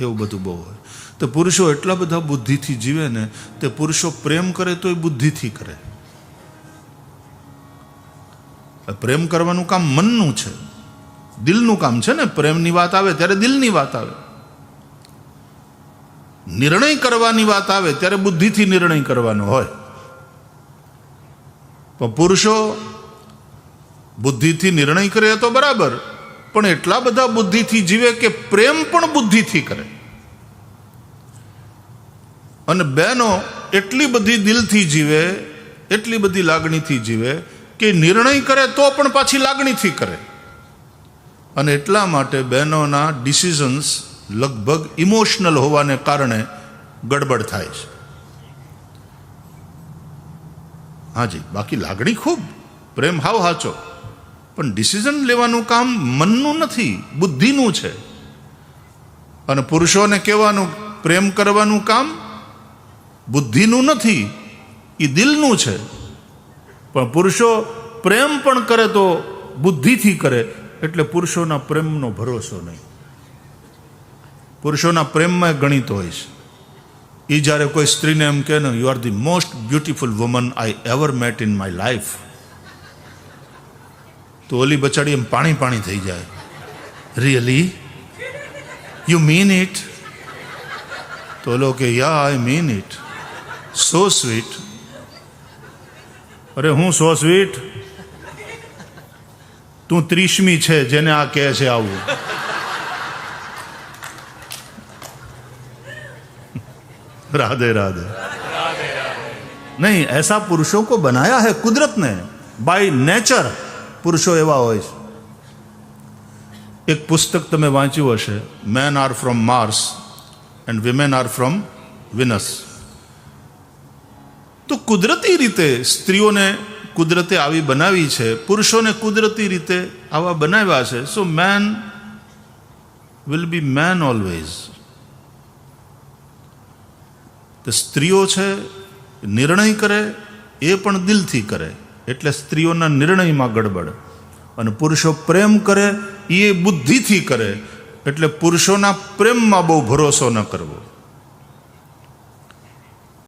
એવું બધું બહુ હોય. તો પુરુષો એટલા બધા બુદ્ધિથી જીવે ને, તે પુરુષો પ્રેમ કરે તો એ બુદ્ધિથી કરે. પ્રેમ કરવાનું કામ મનનું છે. દિલનું કામ છે ને, પ્રેમની વાત આવે ત્યારે દિલની વાત આવે. નિર્ણય કરવાની વાત આવે ત્યારે બુદ્ધિથી નિર્ણય કરવાનો હોય. પણ પુરુષો બુદ્ધિથી નિર્ણય કરે તો બરાબર. પણ એટલા બધા બુદ્ધિથી જીવે કે પ્રેમ પણ બુદ્ધિથી કરે. અને બહેનો એટલી બધી દિલથી જીવે, એટલી બધી લાગણીથી જીવે કે નિર્ણય કરે તો પણ પાછી લાગણીથી કરે. અને એટલા માટે બહેનોના ડિસિઝન્સ લગભગ ઇમોશનલ હોવાને કારણે ગડબડ થાય છે. હાજી, બાકી લાગણી ખૂબ. પ્રેમ હાવ હાચો. પણ ડિસિઝન લેવાનું કામ મનનું નથી, બુદ્ધિનું છે. અને પુરુષોને કહેવાનું, પ્રેમ કરવાનું કામ બુદ્ધિનું નથી એ દિલનું છે. પણ પુરુષો પ્રેમ પણ કરે તો બુદ્ધિથી કરે, એટલે પુરુષોના પ્રેમનો ભરોસો નહીં. પુરુષોના પ્રેમમાં ગણિત હોય છે. એ જ્યારે કોઈ સ્ત્રીને એમ કહે ને you are the most beautiful woman I ever met in my life તો ઓલી બચાડી એમ પાણી પાણી થઈ જાય રિયલી યુ મીન ઇટ તો ઓલો કે યા I mean it so sweet અરે હું સો સ્વીટ તું ત્રીસમી છે જેને આ કહે છે આવું राधे राधे नहीं ऐसा पुरुषों को बनाया है कुदरत ने બાય નેચર પુરુષો એવા હોય છે. એક પુસ્તક તમે વાંચ્યું હશે men are from Mars and women are from Venus તો કુદરતી રીતે સ્ત્રીઓને કુદરતે આવી બનાવી છે, પુરુષોને કુદરતી રીતે આવા બનાવ્યા છે. So men will be men always તો સ્ત્રીઓ છે નિર્ણય કરે, એ પણ દિલથી કરે. એટલે સ્ત્રીઓના નિર્ણયમાં ગડબડ. અને પુરુષો પ્રેમ કરે એ બુદ્ધિથી કરે. એટલે પુરુષોના પ્રેમમાં બહુ ભરોસો ન કરવો.